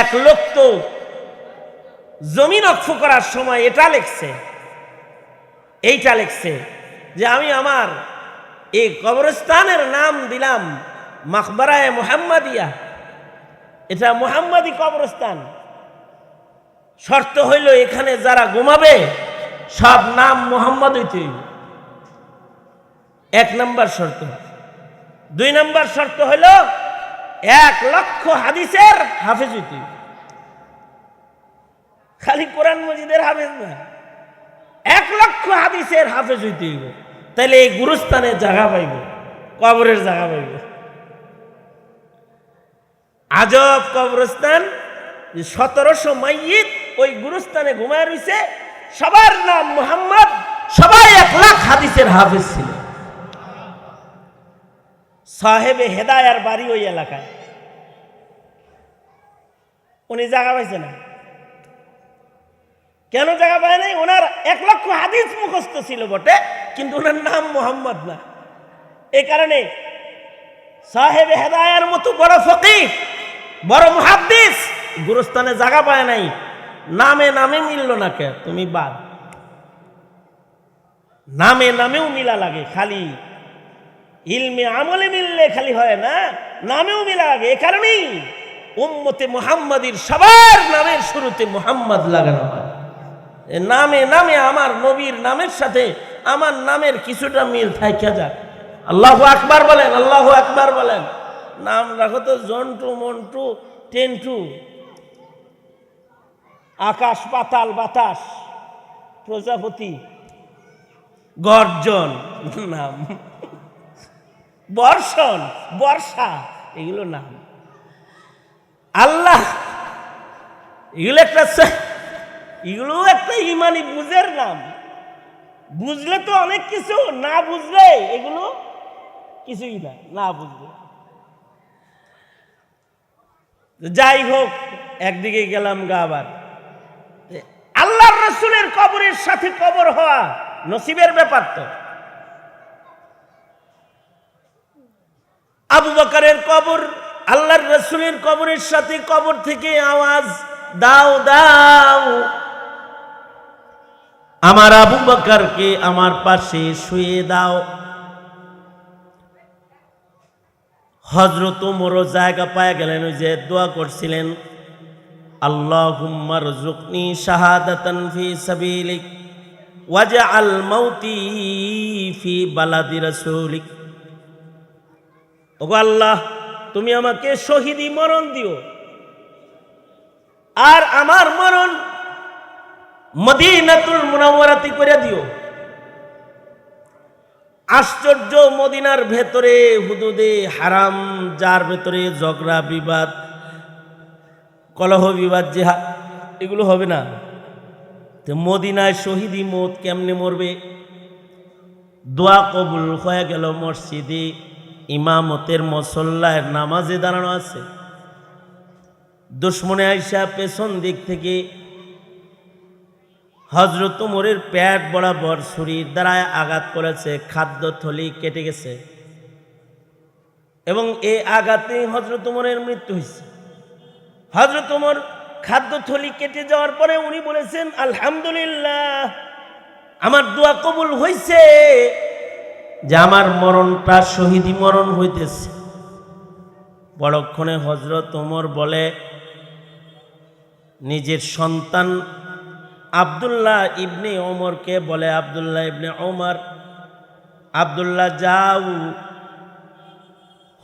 এক লোক তো জমিন অক্ষ করার সময় এটা লেখছে, এইটা লেখছে যে আমি আমার এই কবরস্থানের নাম দিলাম মাকবরায় মোহাম্মদিয়া। এটা মোহাম্মদী কবরস্থান। শর্ত হইল এখানে যারা ঘুমাবে, সব নাম মোহাম্মদ হইতে এক নম্বর শর্ত। দুই নম্বর শর্ত হইল এক লক্ষ হাদিসের হাফেজ হইতে খালি কোরআন মজিদের হাফেজ না। এক লক্ষ হাদিসের হাফেজ হইতে হইব। তাইলে এই গুরুস্থানে জায়গা পাইব, কবরের জায়গা পাইব। আজব কবরস্থান সতেরোশো মাইয়িত ওই গুরুস্থানে ঘুমায় রইছে। সবার নাম মোহাম্মদ, সবাই এক লাখ হাদিসের হাফেজ ছিল। সাহেবে হেদায়ার বাড়ি ওই এলাকায়। উনি জায়গা পাইছে না। কেন জায়গা পায় নাই? ওনার এক লক্ষ হাদিস মুখস্থ ছিল বটে, কিন্তু ওনার নাম মোহাম্মদ না। এই কারণে সাহেব হেদায়ার মতো বড় ফকির, বড় মুহাদ্দিস, গুরুস্থানে জায়গা পায় নাই। নামে নামে মিলল না কে? তুমি বাদ। নামে নামেও মিলা লাগে, খালি ইলমে আমলে মিললে খালি হয় না, নামেও মিলা লাগে এ কারণেই উম্মতে মোহাম্মদীর সবার নামের শুরুতে মোহাম্মদ লাগানো হয়। নামে নামে আমার নবীর নামের সাথে আমার নামের কিছুটা মিল থাকা যাক আল্লাহ আকবার বলেন, আল্লাহ আকবার বলেন। নাম রাখো তো, জন্টু, মন্টু, টেন্টু। আকাশ পাতাল, বাতাস, প্রজাপতি, গর্জন, নাম। বর্ষণ, বর্ষা, এগুলো নাম। আল্লাহ, এগুলো একটা এগুলো একটা ইমানি বুঝের নাম। বুঝলে তো অনেক কিছু, না বুঝলে এগুলো কিছুই না না বুঝলে। যাই হোক, একদিকে গেলাম গা আবার। আল্লাহ রসুলের কবরের সাথে কবর হওয়া নসিবের ব্যাপার তো। আবু বকরের কবর, আল্লাহর রসুলের কবরের সাথে কবর থেকে আওয়াজ, দাও দাও। আমার আবু বকরকে আমার পাশে শুয়ে দাও। হজরত মোরো জায়গা পায় গেলেন, ওই যে দোয়া করছিলেন, আল্লাহুম্মা রজুকনি শাহাদাতান ফি ফি বালাদি রাসূলিক। ওগো আল্লাহ, তুমি আমাকে শহীদি মরণ দিও। আর আমার মরণ মদিনাতুল মুনাওয়ারাতি করে দিও। আশ্চর্য মদিনার ভেতরে, হুদুদে হারাম, যার ভেতরে ঝগড়া, বিবাদ, কলহ, বিবাদ, জেহাদ, এগুলো হবে না। তো মদিনায় শহীদি মত কেমনে মরবে? দোয়া কবুল হয়ে গেল মসজিদে। ইমামতের মসল্লায় নামাজে দাঁড়ানো আছে। দুশ্মনে আইসা পেছন দিক থেকে হজরত উমরের প্যাট বরাবর ছুরির দ্বারায় আঘাত করেছে, খাদ্য থলি কেটে গেছে এবং এই আঘাতে হজরত উমরের মৃত্যু হয়েছে। হজরত উমর খাদ্য থলি কেটে যাওয়ার পরে উনি বলেছেন, আলহামদুলিল্লাহ, আমার দোয়া কবুল হয়েছে যে আমার মরণটা শহীদি মরণ হইতেছে। বড়ক্ষণে হজরত ওমর বলে, নিজের সন্তান আবদুল্লাহ ইবনে ওমরকে বলে, আবদুল্লাহ ইবনে ওমর, আবদুল্লাহ যাও।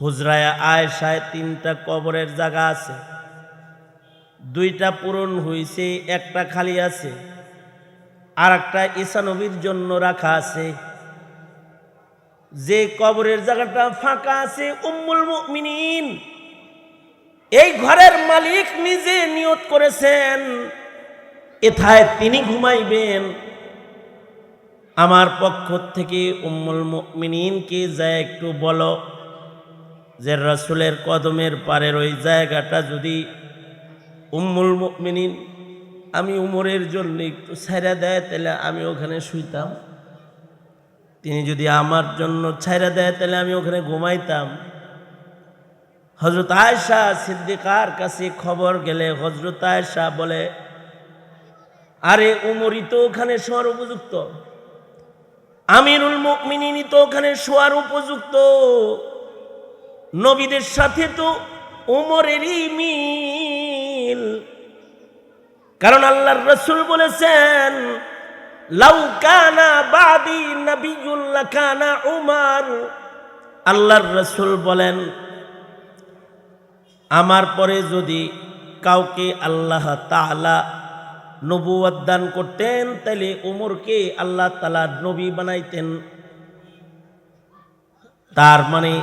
হুজরায় আয়সায় তিনটা কবরের জায়গা আছে। দুইটা পূরণ হইছে, একটা খালি আছে আর একটা ঈশানবীর জন্য রাখা আছে। যে কবরের জায়গাটা ফাঁকা আছে, উম্মুল মুমিনিন, এই ঘরের মালিক নিজে নিয়ত করেছেন, এথায় তিনি ঘুমাইবেন। আমার পক্ষ থেকে উম্মুল মুমিনিনকে যা একটু বলো যে রসুলের কদমের পারের ওই জায়গাটা যদি উম্মুল মুমিনিন আমি উমরের জন্য একটু ছেড়ে দেয়, তাহলে আমি ওখানে শুইতাম। তিনি যদি আমার জন্য ছাইরা দেয়, তাহলে আমি ওখানে ঘুমাইতাম। হজরত আয়সা সিদ্দিকার কাছে খবর গেলে হজরত আয়সা বলে, আরে উমরই তো ওখানে শোয়ার উপযুক্ত। আমিরুল মুকমিনিনই তো ওখানে শোয়ার উপযুক্ত। নবীদের সাথে তো উমরেরই মিল। কারণ আল্লাহর রসুল বলেছেন আল্লাহর রসুল বলেন, আমার পরে যদি কাউকে আল্লাহ তাআলা নবুয়াদ দান করতেন, তাহলে উমরকে আল্লাহ তালা নবী বানাইতেন। তার মানে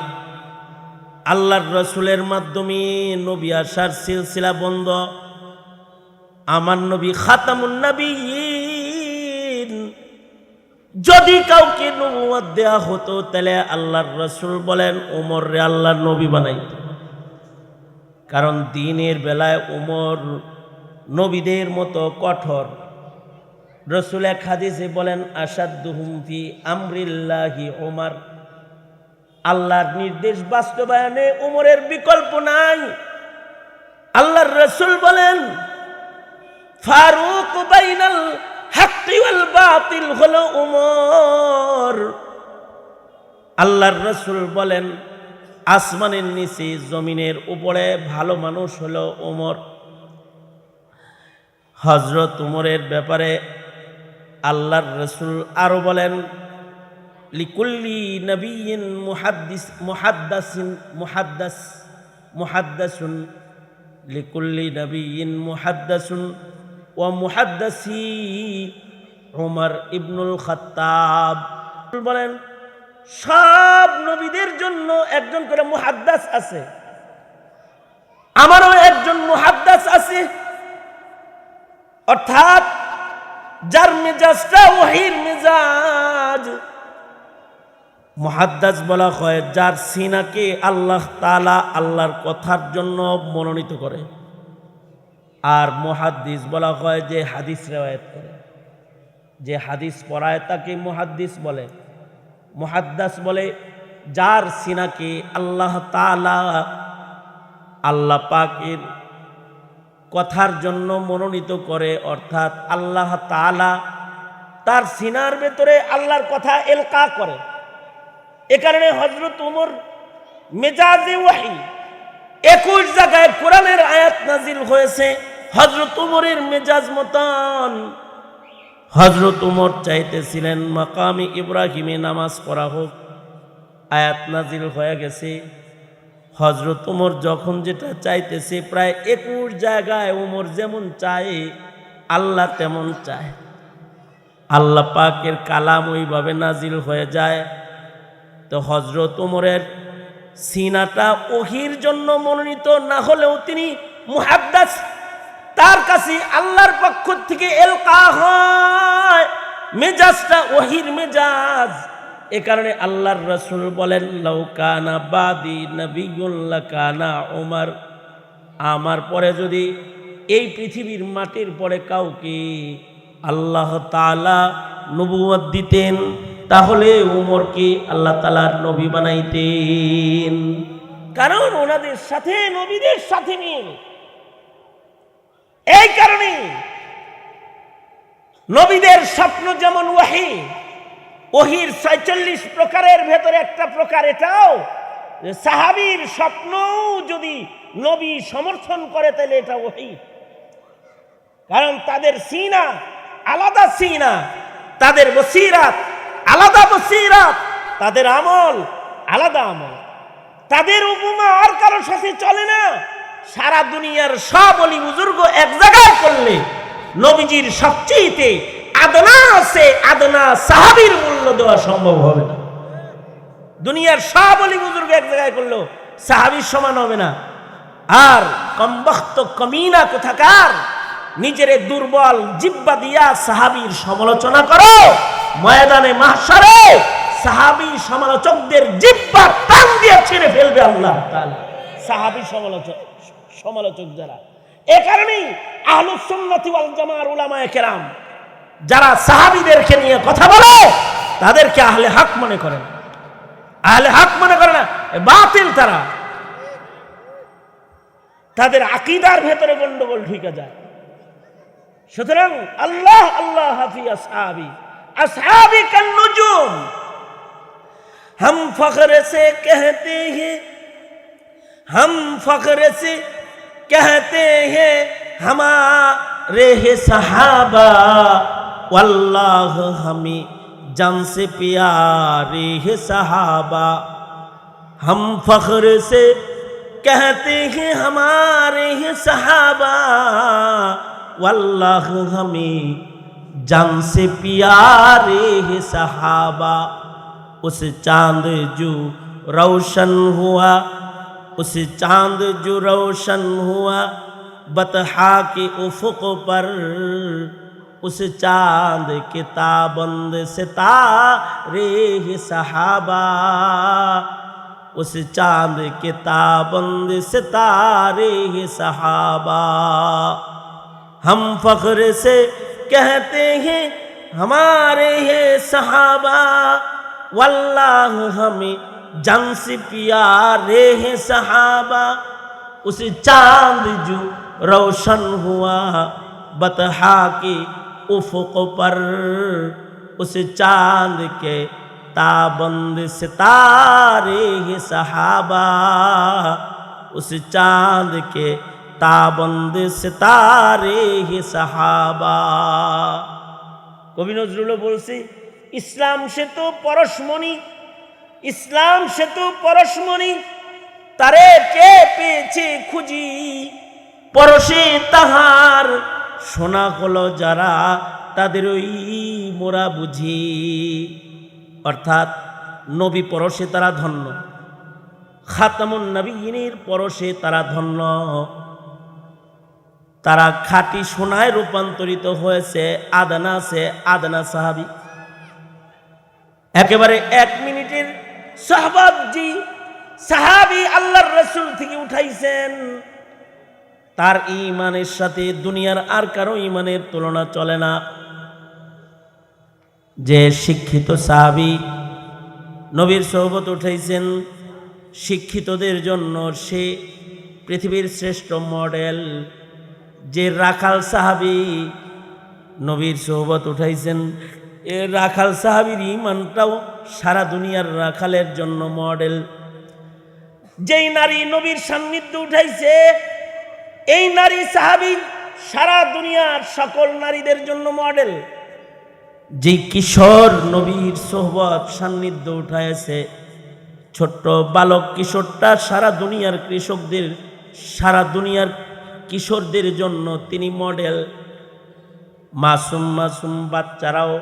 আল্লাহর রসুলের মাধ্যমে নবী আসার সিলসিলা বন্ধ। আমার নবী খাতামুন নবীন যদি কাউকে নবুয়াদ দেয়া হতো, তাহলে আল্লাহর রসুল বলেন, ওমর রে আল্লাহর নবী বানাইত কারণ দিনের বেলায় ওমর নবীদের মতো কঠোর। রসুল এক হাদিসে বলেন আসাদুহুম ফি আমরিল্লাহি ওমর। আল্লাহর নির্দেশ বাস্তবায়নে ওমরের বিকল্প নাই। আল্লাহর রসুল বলেন, ফারুক বাইনাল উমর। আল্লাহর রসুল বলেন, আসমানের নিচে, জমিনের উপরে ভালো মানুষ হলো ওমর হজরত উমরের ব্যাপারে আল্লাহর রসুল আরও বলেন, লিকুল্লি নবীন মুহাদ্দিস, মুহাদ্দাসিন, মুহাদ্দাস, মুহাদ্দাসুন, লিকুল্লি নবীন মুহাদ্দাসুন ও মুহাদ্দাসি উমর ইবনুল খত্তাব। বলেন, সব নবীদের জন্য একজন করে মুহাদ্দাস আছে। আমারও একজন মুহাদ্দাস আছে। অর্থাৎ, যার মেজাজটা ওহির মেজাজ। মহাদ্দাস বলা হয় যার সিনাকে আল্লাহ তালা আল্লাহর কথার জন্য মনোনীত করে। আর মহাদ্দিস বলা হয় যে হাদিস রেওয়ায়ত করে। যে হাদিস পড়ায় তাকে মহাদ্দিস বলে। মহাদ্দাস বলে, যার সিনাকে আল্লাহ তালা আল্লাহ পাকের কথার জন্য মনোনীত করে, অর্থাৎ আল্লাহ তালা তার সিনার ভেতরে আল্লাহর কথা এলকা করে। এ কারণে হজরত উমর মেজাজে ওয়াহি। একুশ জায়গায় কোরআনের আয়াত নাজিল হয়েছে। হজরত উমরের মেজাজ মতন হজরত উমর চাইতেছিলেন, মাকামি ইব্রাহিমে নামাজ পড়া হোক। আয়াত নাজিল হয়ে গেছে। হজরত উমর যখন যেটা চাইতেছে, প্রায় একুশ জায়গায় উমর যেমন চায়, আল্লাহ তেমন চায়। আল্লাহ পাকের কালাম ওইভাবে নাজিল হয়ে যায়। তো হজরত উমরের সিনাটা ওহির জন্য মনোনীত না হলেও তিনি মুহাদ্দাস তার কাছে আল্লাহর পক্ষ থেকে এলকা হয়। মেজাজটা ওহির মেজাজ। এ কারণে আল্লাহর রসুল বলেন লৌকানা বাদি নবিগুল্লা কানা ওমর আমার পরে যদি এই পৃথিবীর মাটির পরে কাউকে আল্লাহ তালা নবুয়াদ দিতেন, তাহলে উমরকে আল্লাহ তালার নবী বানাইতেন। কারণ ওনাদের সাথে নবীদের সাথে মিল। এই কারণে নবীদের স্বপ্ন যেমন ওয়াহি, ওহির ছয়চল্লিশ প্রকারের ভেতরে একটা প্রকার এটাও সাহাবির স্বপ্ন যদি নবী সমর্থন করে তাহলে এটা ওহি কারণ তাদের সিনা আলাদা সিনা, তাদের বসিরাত আলাদা বসিরাত, তাদের আমল আলাদা আমল। তাদের উপমা আর কারোর সাথে চলে না। সারা দুনিয়ার সব অলি বুজুর্গ এক জায়গায় করলে নবীজির সবচেয়েতে আদনা আছে, আদনা সাহাবির মূল্য দেওয়া সম্ভব হবে না। দুনিয়ার সব অলি বুজুর্গ এক জায়গায় করল, সাহাবির সমান হবে না। আর কমবক্ত কমিনা কোথাকার? নিজের দুর্বল জিব্বা দিয়া সাহাবির সমালোচনা করো। ময়দানে মাহসারে সাহাবি সমালোচকদের জিব্বা টান দিয়ে ছেড়ে ফেলবে আল্লাহ সাহাবি সমালোচক। সমালোচক যারা। এ কারণেই আহলুসন্নতি ওয়াল জামার উলামায় কেরাম, যারা সাহাবিদেরকে নিয়ে কথা বলে, তাদেরকে আহলে হাক মনে করেন আহলে হাক মনে করে না বাতিল তারা। তাদের আকিদার ভেতরে গন্ডগোল ঢুকে যায়। সুতরাং আল্লাহ আল্লাহ হাফি আসহাবি আসহাবি কাল নুজুম হাম সে কহতে হে, হাম ফখর সে कहते हैं, हमारे है सहाबा। वल्लाह हमें जान से प्यारे है सहाबा। हम फख्र से कहते हैं, हमारे हैं सहाबा। वल्लाह हमें जान से प्यारे हैं सहाबा। उस चाँद जो रोशन हुआ उस चाँद जो रोशन हुआ, बतहा के उफुक पर। उस चाँद के ताबंद सितारे ही सहाबा। उस चाँद के ताबंद सितारे ही सहाबा। हम फख्र से कहते हैं, हमारे ये सहाबा। वल्लाह हमें जन से प्यारे हैं सहाबा उस चांद जो रोशन हुआ बतहा के उफुक पर उस चांद के ताबंद सितारे हैं सहाबा उस चांद के ताबंद सितारे हैं सहाबा কবি নজরুলও বলছি ইসলাম সেতু পরশমণি ইসলাম সেতু পরশমণি, তারে কে পেয়েছে খুঁজি? পরশে তাহার শোনা হলো যারা তাদের ওই মোরা বুঝি। অর্থাৎ নবী পরশে তারা ধন্য, খাতামুন নবীনের পরশে তারা ধন্য। তারা খাঁটি সোনায় রূপান্তরিত হয়েছে, আদানা সে আদানা সাহাবি। একেবারে এক মিনিটের সাহাবাবজি, সাহাবি আল্লাহর রসুল থেকে উঠাইছেন। তার ইমানের সাথে দুনিয়ার আর কারও ইমানের তুলনা চলে না। যে শিক্ষিত সাহাবি নবীর সহবত উঠাইছেন, শিক্ষিতদের জন্য সে পৃথিবীর শ্রেষ্ঠ মডেল। যে রাখাল সাহাবি নবীর সোহবত উঠাইছেন, এ রাখাল সাহাবির ইমানটাও সারা দুনিয়ার রাখালের জন্য মডেল। যেই নারী নবীর সান্নিধ্য উঠাইছে, এই নারী সাহাবি সারা দুনিয়ার সকল নারীদের জন্য মডেল। যে কিশোর নবীর সোহবত সান্নিধ্য উঠাইছে, ছোট্ট বালক কিশোরটা সারা দুনিয়ার কৃষকদের, সারা দুনিয়ার কিশোরদের জন্য তিনি মডেল। মাসুম মাসুম বাচ্চারাও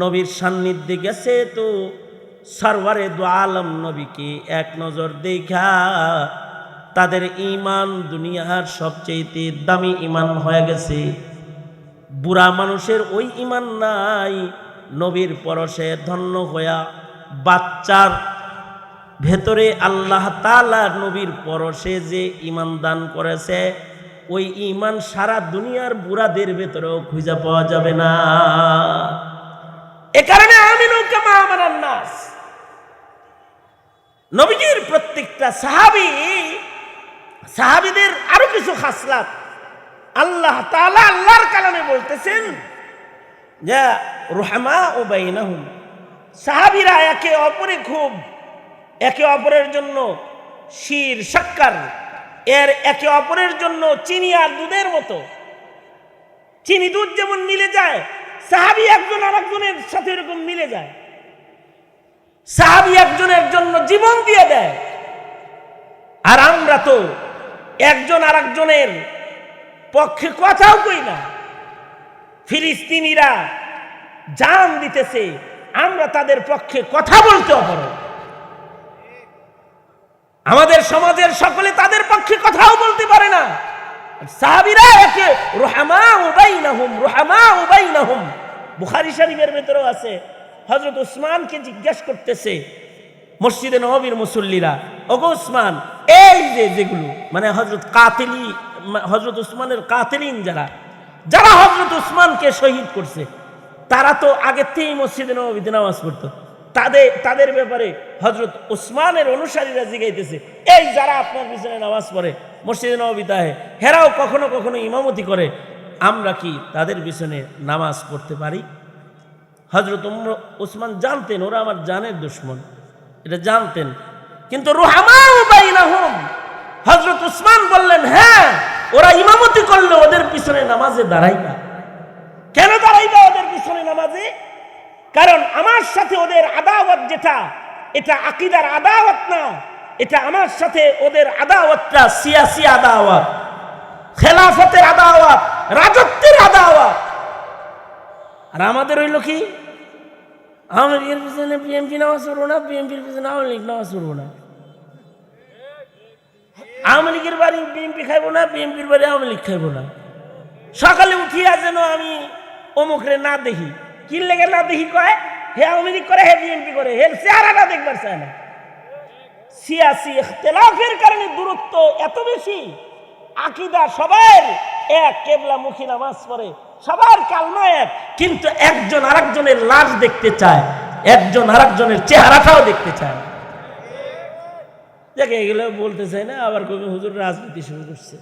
নবীর সান্নিধ্যে গেছে তো সরওয়ারে দু আলম নবীকে এক নজর দেখা। তাদের ইমান দুনিয়ার সবচেয়ে দামি ইমান হয়ে গেছে। বুড়া মানুষের ওই ইমান নাই, নবীর পরশে ধন্য হইয়া বাচ্চার ভেতরে আল্লাহ তালা নবীর পরশে যে ইমান দান করেছে, ওই ইমান সারা দুনিয়ার বুড়াদের ভেতরেও খুঁজে পাওয়া যাবে না। এ কারণে আমি নৌকা আমার নাস নবীজির প্রত্যেকটা সাহাবি, সাহাবিদের আরও কিছু খাসলাত আল্লাহ তাআলা আল্লাহর কালামে বলতেছেন যে, রুহামা ও বাইনাহুম। সাহাবিরা একে অপরে খুব, একে অপরের জন্য শির, সাক্কার। এর একে অপরের জন্য চিনি আর দুধের মতো। চিনি দুধ যেমন মিলে যায় সাহাবি একজন আর একজনের সাথে এরকম মিলে যায়। সাহাবি একজনের জন্য জীবন দিয়ে দেয়। আর আমরা তো একজন পক্ষে কথাও কই না। ফিলিস্তিনিরা জান দিতেছে, আমরা তাদের পক্ষে কথা বলতে অপরাধ। আমাদের সমাজের সকলে তাদের পক্ষে কথাও বলতে পারে না। সাহাবিরা একে উবাইনাহুম উবাইনাহুম বুখারি শরীফের আছে। উসমানকে জিজ্ঞেস করতেছে মসজিদে নবীর মুসল্লিরা, ওগো এই যে যেগুলো মানে হজরত কাতিলি হজরত উসমানের কাতিলিন যারা যারা হজরত উসমানকে শহীদ করছে, তারা তো আগের থেকেই মসজিদে নবীতে নামাজ পড়তো। তাদের তাদের ব্যাপারে হজরত ওসমানের অনুসারীরা জিগাইতেছে। এই যারা আপনার পিছনে নামাজ পড়ে, মসজিদে নবিতাহে হেরাও কখনো কখনো ইমামতি করে, আমরা কি তাদের পিছনে নামাজ পড়তে পারি? হজরত ওসমান জানতেন, ওরা আমার জানের দুশ্মন। এটা জানতেন। কিন্তু হজরত উসমান বললেন হ্যাঁ ওরা ইমামতি করলে ওদের পিছনে নামাজে দাঁড়াইবা। কেন দাঁড়াইবা ওদের পিছনে নামাজে? কারণ আমার সাথে ওদের আদাওয়াত যেটা, এটা আকিদার আদাওয়াত না, এটা আমার সাথে ওদের আদাওয়াতটা সিয়াসি আদাওয়াত, খেলাফতের আদাওয়াত, রাজত্বের আদাওয়াত। আর আমাদের হইল কি? আওয়ামী লীগের পিছনে বিএনপি নামাজ পড়ব না বিএনপির পিছনে আওয়ামী লীগ নামাজ পড়ব না। আওয়ামী লীগের বাড়ি বিএনপি খাইবো না বিএনপির বাড়ি আওয়ামী লীগ খাইবো না। সকালে উঠিয়া যেন আমি অমুকরে না দেখি। কি লেগে না দেখি কয়, হে আওয়ামী লীগ করে, হে বিএনপি করে, হে চেহারাটা দেখবার চায় না। সিয়াসি ইখতলাফের কারণে দূরত্ব এত বেশি, আকিদা সবার এক কেবলামুখী নামাজ পড়ে, সবার কালমা এক, কিন্তু একজন আরেকজনের লাশ দেখতে চায়, একজন আরেকজনের চেহারাটাও দেখতে চায় না। দেখে, এগুলো বলতে চাই না, আবার কবি হুজুর রাজনীতি শুরু করছে।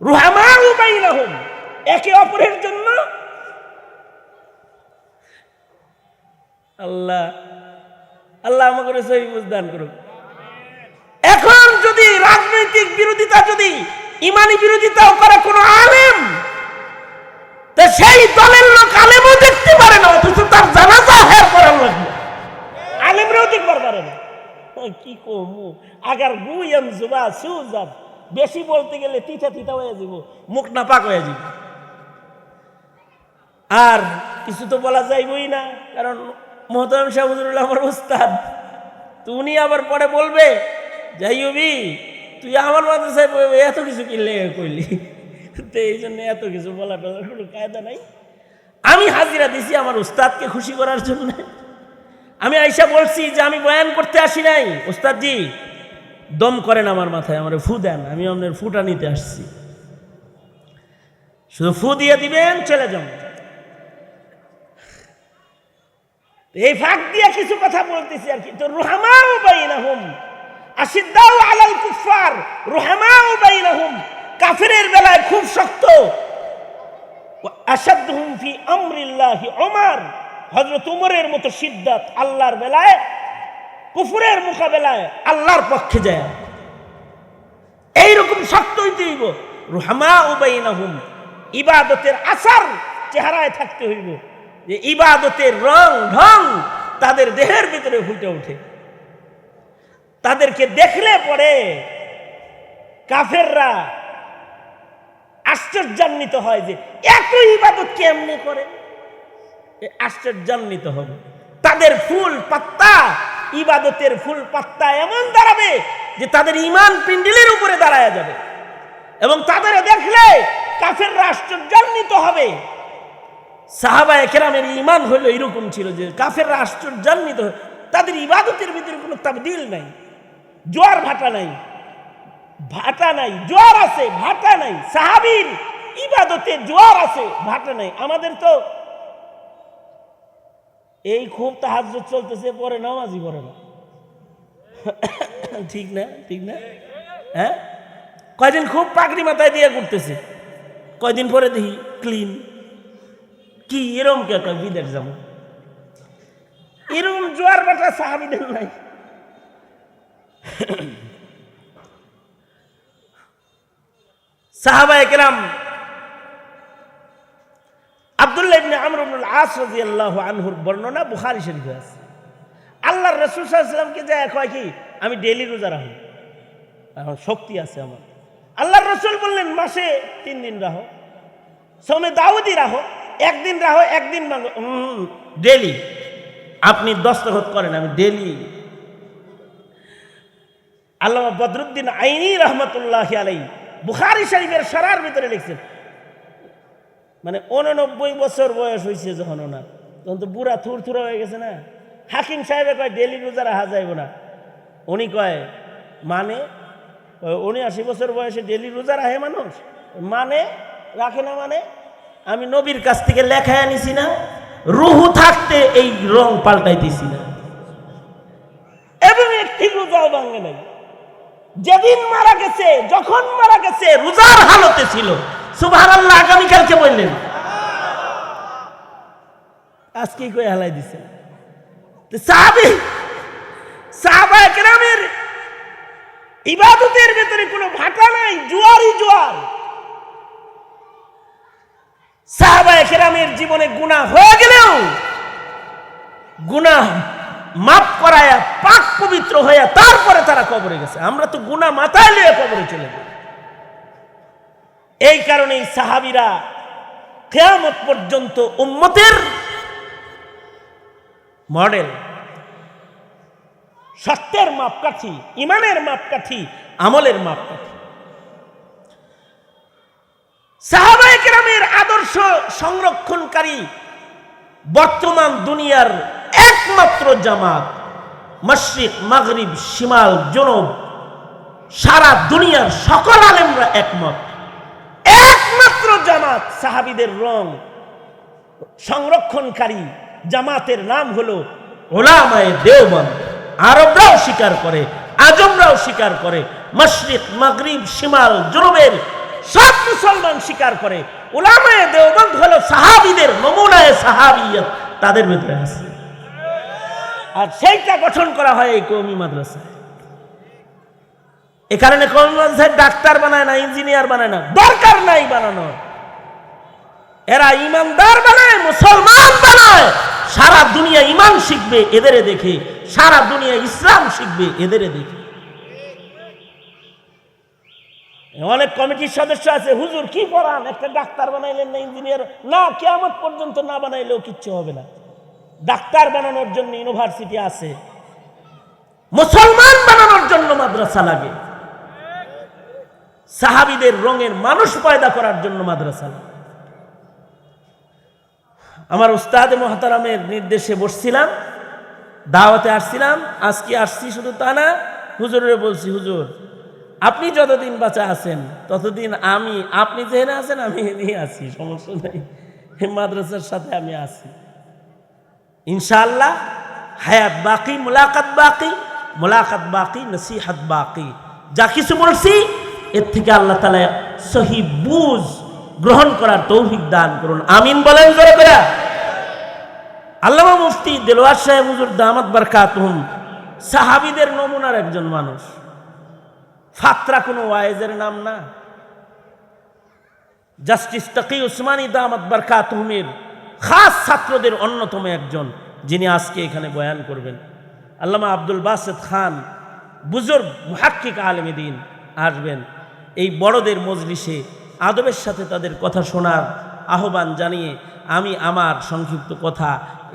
রুহামা একে অপরের জন্য আল্লাহ আল্লাহ আমাকে সহি বুঝদান করুক। এখন যদি রাজনৈতিক বিরোধিতা, যদি ইমানি বিরোধিতাও করে কোনো আলেম, তা সেই দলের লোক আলেমও দেখতে পারে না, অথচ তার জানাজা হ্যাঁ করার লাগবে আলেমরাও দেখবার পারে না। কি কমু? আগার গুইয়াম জুবা সুজাব বেশি বলতে গেলে তিতা তিতা হয়ে যাব, মুখ নাপাক হয়ে যাব। আর কিছু তো বলা যাইবই না, কারণ মোহতারাম শাহ হুজুরুল্লাহ আমার উস্তাদ। তো উনি আবার পরে বলবে যাইবি তুই আমার মাদ্রাসায় এত কিছু কিনলে কইলি? তো এই জন্য এত কিছু বলা টলার কোনো কায়দা নাই। আমি হাজিরা দিছি আমার উস্তাদকে খুশি করার জন্য। আমি আইসা বলছি যে আমি বয়ান করতে আসি নাই। ওস্তাদজি দম করেন আমার মাথায়, আমার ফু দেন, আমি আপনার ফুটা নিতে আসছি। শুধু ফু দিয়ে দিবেন, চলে যান এই ফাঁক দিয়ে কিছু কথা বলতেছি আর কি। তো রুহামাও বাইনাহুম আশিদ্দাও আলাল কুফার রুহামাও বাইনাহুম। কাফিরের বেলায় খুব শক্ত। আসাদহুম ফি আমরিল্লাহি ওমর হযরত উমরের মতো সিদ্ধাত আল্লাহর বেলায়, কুফুরের মোকাবেলায় আল্লাহর পক্ষে যায়। এইরকম শক্ত হইতে হইব রুহামা উবাইনাহুম ইবাদতের আসার চেহারায় থাকতে হইব। যে ইবাদতের রং ঢং তাদের দেহের ভিতরে ফুটে ওঠে। তাদেরকে দেখলে পরে কাফেররা আশ্চর্যান্বিত হয় যে এত ইবাদত কেমনি করে? আশ্চর্যান্বিত হবে। তাদের ফুল পাত্তা, ইবাদতের ফুল পাত্তা এমন দাঁড়াবে যে তাদের ইমান পিন্ডিলের উপরে দাঁড়ায় যাবে। এবং তাদের দেখলে কাফেররা আশ্চর্যান্বিত হবে। সাহাবা একরামের ইমান হলো এরকম ছিল যে কাফেররা আশ্চর্যান্বিত। তাদের ইবাদতের ভিতরে কোনো তাবদিল নাই। জোয়ার ভাটা নাই। ভাটা নাই। জোয়ার আছে, ভাটা নাই। সাহাবির ইবাদতে জোয়ার আছে, ভাটা নাই। আমাদের তো এই খুব তাহাজ চলতেছে, পরে নামাজই পড়ে না। ঠিক না? ঠিক না? হ্যাঁ? কয়দিন খুব পাগড়ি মাথায় দিয়ে ঘুরতেছে। কয়দিন পরে দেখি ক্লিন কি এরম কে কয় বিদেশ যাব? এরকম জোয়ার বাটা সাহাবিদের নাই সাহাবা একরাম আব্দুল্লাহ ইবনে আমর ইবনুল আস রাদিয়াল্লাহু আনহুর বর্ণনা বুখারী শরীফে আছে। আল্লাহর রাসূল সাল্লাল্লাহু আলাইহি কয় কি, আমি ডেইলি রোজা রাখি। শক্তি আছে আমার। আল্লাহর রাসূল বললেন, মাসে তিন দিন রাখো সোমে দাউদি রাখো। একদিন রাখো একদিন মাঙ্গো ডেলি। আপনি দস্তখত করেন, আমি ডেলি। আল্লামা বদরুদ্দিন আইনি রহমতুল্লাহ আলাই বুখারি শরীফের সারার ভিতরে লিখছেন মানে উননব্বই বছর বয়স হয়েছে যখন ওনার। তখন তো বুড়া থুর থুরা হয়ে গেছে না। হাকিম সাহেবে কয়, ডেলি রোজা রাখা যাইব না। উনি কয় মানে? উনি আশি বছর বয়সে ডেলি রোজা রাখে মানুষ। মানে? রাখে না মানে? আমি নবীর কাছ থেকে লেখায় আনিছি না, রুহু থাকতে এই রং পাল্টাইতেছি না। এবং একটি রোজাও ভাঙে নাই। যেদিন মারা গেছে, যখন মারা গেছে, রোজার হালতে ছিল। সুভার আল্লাহ আগামীকালকে বললেন। আজকে কই হালাই দিছে? সাহাবি, সাহাবা একরামের ইবাদতের ভেতরে কোনো ভাটা নাই, জোয়ারই জোয়ার। সাহাবা একরামের জীবনে গুনাহ হয়ে গেলেও গুনাহ মাফ করায়া পাক পবিত্র হইয়া তারপরে তারা কবরে গেছে। আমরা তো গুনাহ মাথায় লিয়ে কবরে চলে যাই। এই কারণেই সাহাবিরা কেয়ামত পর্যন্ত উম্মতের মডেল। সত্যের মাপকাঠি, ইমানের মাপকাঠি, আমলের মাপকাঠি। সাহাবায়ে কেরামের আদর্শ সংরক্ষণকারী বর্তমান দুনিয়ার একমাত্র জামাত মশরিক মাগরিব, শিমাল, জনব, সারা দুনিয়ার সকল আলেমরা একমত। একমাত্র জামাত সাহাবিদের রং সংরক্ষণকারী জামাতের নাম হলো ওলামায়ে দেওবন্দ। আরবরাও স্বীকার করে, আজমরাও স্বীকার করে মশরিক মাগরিব, শিমাল জুরুবের সব মুসলমান স্বীকার করে। ওলামায়ে দেওবন্দ হলো সাহাবিদের, নমুনায় সাহাবিয়ত তাদের ভিতরে আছে। আর সেইটা গঠন করা হয় এই কৌমি মাদ্রাসায়। এ কারণে কৌমি মাদ্রাসায় ডাক্তার বানায় না, ইঞ্জিনিয়ার বানায় না, দরকার নাই বানানো। এরা ইমানদার বানায়, মুসলমান বানায়। সারা দুনিয়া ইমান শিখবে, এদেরে দেখে। সারা দুনিয়া ইসলাম শিখবে, এদেরে দেখে। অনেক কমিটির সদস্য আছে, হুজুর, কি পড়ান? একটা ডাক্তার বানাইলেন না, ইঞ্জিনিয়ার? না কেমন পর্যন্ত না বানাইলেও কিচ্ছু হবে না। ডাক্তার বানানোর জন্য ইউনিভার্সিটি আছে। মুসলমান বানানোর জন্য মাদ্রাসা লাগে। সাহাবিদের রঙের মানুষ পয়দা করার জন্য মাদ্রাসা লাগে। আমার উস্তাদ মহাতারামের নির্দেশে বসছিলাম, দাওয়াতে আসছিলাম, আজকে আসছি শুধু তা না হুজুরে বলছি, হুজুর আপনি যতদিন বাঁচা আছেন, ততদিন আমি, আপনি যেখানে আছেন, আমি এদিকে আছি, সমস্যা নেই। মাদ্রাসার সাথে আমি আছি। ইনশাআল্লাহ, হায়াত বাকি, মোলাকাত বাকি মোলাকাত বাকি, নসিহাত বাকি। যা কিছু বলছি, এর থেকে আল্লাহ তালা সহি বুঝ গ্রহণ করার তৌফিক দান করুন। আমিন বলেন জোরে করে। আল্লামা মুফতি দেলোয়ার সাহেব হুজুর দামাত বারকাতুহুম, সাহাবিদের নমুনার একজন মানুষ। ফাত্রা কোনো ওয়াইজের নাম না। জাস্টিস তকি উসমানী দামাত বারকাতুহুমের খাস ছাত্রদের অন্যতম একজন, যিনি আজকে এখানে বয়ান করবেন। আল্লামা আব্দুল বাসেদ খান, বুজুর্গ মুহাক্কিক আলমী দিন আসবেন। এই বড়দের মজলিসে আদবের সাথে তাদের কথা শোনার আহ্বান জানিয়ে আমি আমার সংক্ষিপ্ত কথা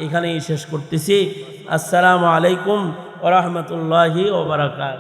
এখানেই শেষ করতেছি। আসসালামু আলাইকুম ওরহমতুল্লাহি ওবরাকাত